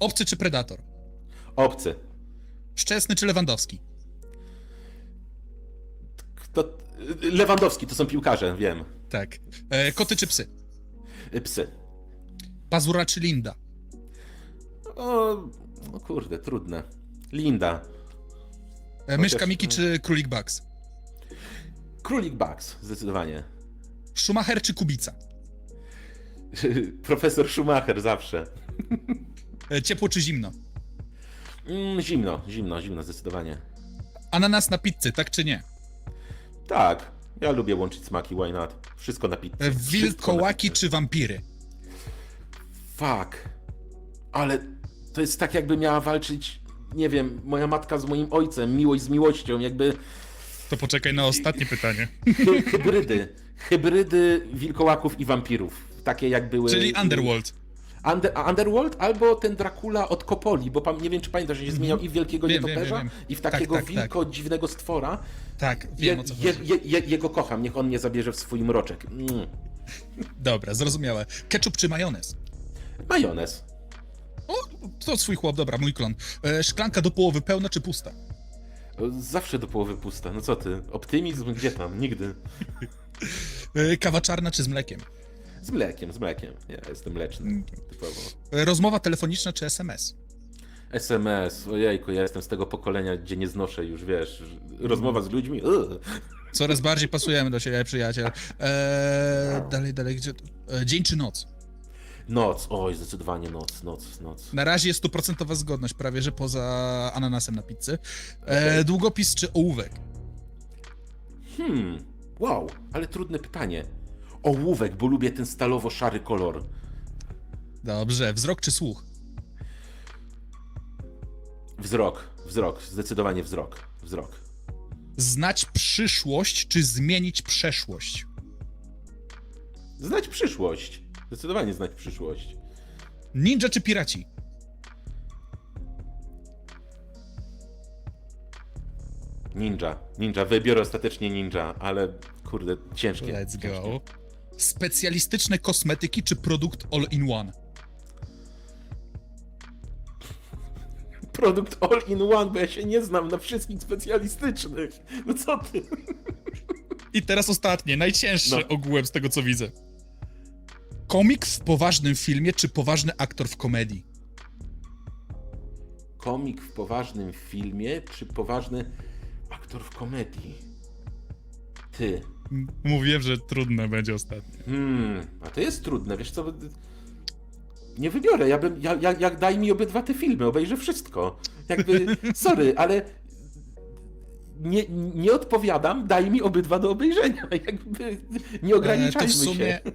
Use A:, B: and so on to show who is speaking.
A: Obcy czy Predator?
B: Obcy.
A: Szczesny czy Lewandowski?
B: Kto... Lewandowski, to są piłkarze, wiem.
A: Tak. E, koty czy psy?
B: Psy.
A: Pazura czy Linda?
B: O, o kurde, trudne. Linda.
A: E, myszka
B: Chociaż-
A: Miki czy Królik Bugs?
B: Królik Bugs, zdecydowanie.
A: Schumacher czy Kubica?
B: Profesor Schumacher zawsze.
A: E, ciepło czy zimno?
B: Mm, zimno, zimno, zimno, zdecydowanie.
A: Ananas na pizzy, tak czy nie?
B: Tak, ja lubię łączyć smaki, why not? Wszystko na pizzę.
A: E,
B: Wszystko
A: wilkołaki
B: na pizzę.
A: czy wampiry?
B: Fuck. Ale to jest tak, jakby miała walczyć, nie wiem, moja matka z moim ojcem, miłość z miłością, jakby
A: To poczekaj na ostatnie pytanie.
B: hy hybrydy. Hybrydy wilkołaków i wampirów. Takie jak były...
A: Czyli Underworld.
B: Under, Underworld albo ten Dracula od Kopoli, bo pan, nie wiem, czy pamiętasz, że się zmieniał i w Wielkiego
A: Wiem,
B: Nietoperza,
A: wiem, wiem.
B: i w
A: Tak,
B: takiego
A: tak, tak.
B: wilko dziwnego stwora.
A: Tak,
B: Je,
A: wiem o co
B: je,
A: chodzi.
B: je, je, jego kocham, niech on mnie zabierze w swój mroczek. Mm.
A: Dobra, zrozumiałe. Ketchup czy majonez?
B: Majonez.
A: O, to swój chłop, dobra, mój klon. E, szklanka do połowy pełna czy pusta?
B: Zawsze do połowy pusta. No co ty? Optymizm? Gdzie tam? Nigdy.
A: E, kawa czarna czy z mlekiem?
B: Z mlekiem, z mlekiem. Ja jestem mleczny. Typowo.
A: E, rozmowa telefoniczna czy SMS?
B: SMS, ojejku, ja jestem z tego pokolenia, gdzie nie znoszę już, wiesz, rozmowa z ludźmi. Ugh.
A: Coraz bardziej pasujemy do siebie, przyjaciel. E, dalej, dalej, gdzie... E, dzień czy noc?
B: Noc, oj, zdecydowanie noc, noc, noc.
A: Na razie jest stuprocentowa zgodność, prawie że poza ananasem na pizzy. E,
B: Okej.
A: długopis czy ołówek?
B: Hmm, wow, ale trudne pytanie. Ołówek, bo lubię ten stalowo-szary kolor.
A: Dobrze, wzrok czy słuch?
B: Wzrok, wzrok, zdecydowanie wzrok, wzrok.
A: Znać przyszłość czy zmienić przeszłość?
B: Znać przyszłość, zdecydowanie znać przyszłość.
A: Ninja czy piraci?
B: Ninja, ninja, wybiorę ostatecznie ninja, ale kurde, ciężkie.
A: Let's
B: ciężkie.
A: Specjalistyczne kosmetyki czy produkt all-in-one?
B: Produkt all in one, bo ja się nie znam na wszystkich specjalistycznych. No co ty?
A: I teraz ostatnie, najcięższe
B: No.
A: ogółem z tego co widzę. Komik w poważnym filmie czy poważny aktor w komedii?
B: Komik w poważnym filmie, czy poważny aktor w komedii? Ty.
A: Mówiłem, że trudne będzie ostatnie.
B: Hmm, a to jest trudne, wiesz co? Nie wybiorę, ja bym, ja, ja, jak daj mi obydwa te filmy, obejrzę wszystko. Jakby, sorry, ale nie, nie odpowiadam, daj mi obydwa do obejrzenia. Jakby, nie
A: E,
B: ograniczajmy
A: to w sumie
B: się.